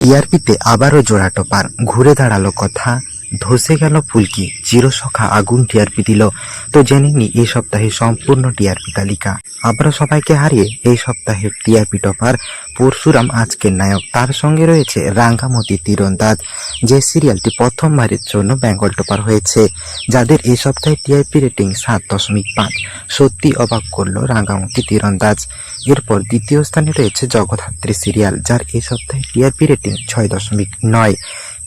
টিআরপিতে আবারও জোড়া টপার ঘুরে দাঁড়াল কথা ধসে গেল ফুলকি। চিরসখা আগুন টিআরপি দিল। তো জেনে নি এই সপ্তাহে সম্পূর্ণ টিআরপি তালিকা। আবারও সবাইকে হারিয়ে এই সপ্তাহের টিআরপি টপার পরশুরাম আজকের নায়ক। তার সঙ্গে রয়েছে রাঙ্গামতি তীরন্দাজ, যে সিরিয়ালটি প্রথমবারের জন্য বেঙ্গল টপার হয়েছে, যাদের এই সপ্তাহে টিআরপি রেটিং সাত দশমিক পাঁচ। সত্যি অবাক করল রাঙ্গামতি তীরন্দাজ। এরপর দ্বিতীয় স্থানে রয়েছে জগদ্ধাত্রী সিরিয়াল, যার এই সপ্তাহে টিআরপি রেটিং ছয় দশমিক নয়।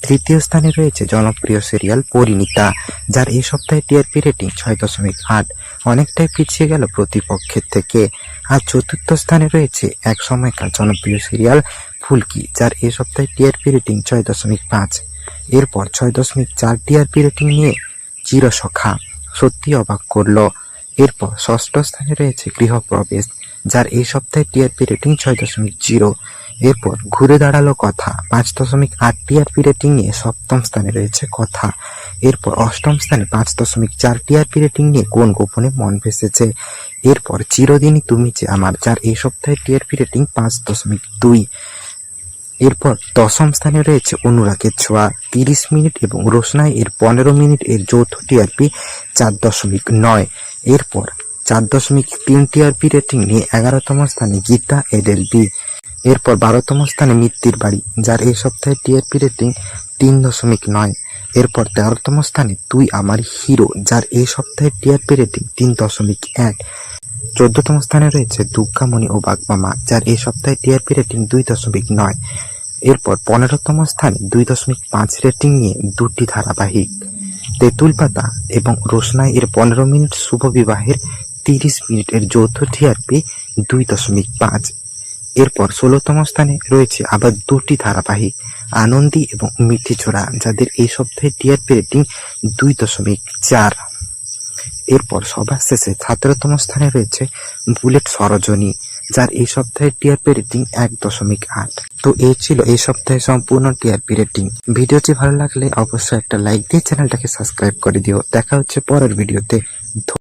তৃতীয় স্থানে রয়েছে জনপ্রিয় সিরিয়াল পরিণীতা, যার এই সপ্তাহে টিআরপি রেটিং ছয় দশমিক আট। অনেকটাই পিছিয়ে গেল প্রতিপক্ষের থেকে। আর চতুর্থ স্থানে রয়েছে এক সময়কার জনপ্রিয় সিরিয়াল ফুলকি, যার এই সপ্তাহে টিআরপি রেটিং ছয় দশমিক পাঁচ। এরপর ছয় দশমিক চার টিআরপি রেটিং নিয়ে চিরসখা। সত্যি অবাক করল। এরপর ষষ্ঠ স্থানে রয়েছে গৃহপ্রবেশ, যার এই সপ্তাহে টিআরপি রেটিং ছয় দশমিক জিরো। এরপর ঘুরে দাঁড়াল কথা। পাঁচ দশমিক আট টিআরপি রেটিং নিয়ে সপ্তম স্থানে রয়েছে কথা। এরপর অষ্টম স্থানে পাঁচ দশমিক চার টিআরপি রেটিং নিয়ে কোন গোপনে মন ভেসেছে? এরপর চিরদিনই তুমি যে আমার, যার এই সপ্তাহে টিআরপি রেটিং পাঁচ দশমিক দুই। এরপর দশম স্থানে রয়েছে অনুরাগের ছোঁয়া, তিরিশ মিনিট এবং রোশনাই এর পনেরো মিনিট এর যৌথ টিআরপি চার দশমিক নয়। এরপর চার দশমিক তিন টিআরপি রেটিং নিয়ে এগারোতম স্থানে গীতা এডেলবি এরপর বারোতম স্থানে মিত্তির বাড়ি, যার এই সপ্তাহে টিআরপি রেটিং তিন দশমিক নয়। এরপর তেরোতম স্থানে তুই আমার হিরো, যার এই সপ্তাহে টিআরপি রেটিং তিন দশমিক এক। চোদ্দতম স্থানে রয়েছে দুর্গামণি ও বাগমামা, যার এই সপ্তাহে টিআরপি রেটিং দুই দশমিক নয়। এরপর পনেরোতম স্থানে দুই দশমিক পাঁচ রেটিং নিয়ে দুটি ধারাবাহিক। তেঁতুল পাতা এবং রোশনাই এর পনেরো মিনিট শুভ বিবাহের তিরিশ মিনিটের যৌথ টিআরপি দুই দশমিক পাঁচ। এরপর ষোলোতম স্থানে রয়েছে আবার দুটি ধারাবাহিক, আনন্দী এবং মিঠি ছোড়া যাদের এই সপ্তাহে টিআরপি রেটিং দুই দশমিক চার। এরপর সবার শেষে সতেরোতম স্থানে রয়েছে বুলেট সরজনী, যার এই সপ্তাহে টিআরপি রেটিং এক দশমিক আট। তো এই ছিল এই সপ্তাহে সম্পূর্ণ টিআরপি রেটিং ভিডিওটি ভালো লাগলে অবশ্যই একটা লাইক দিয়ে চ্যানেলটাকে সাবস্ক্রাইব করে দিও। দেখা হচ্ছে পরের ভিডিওতে।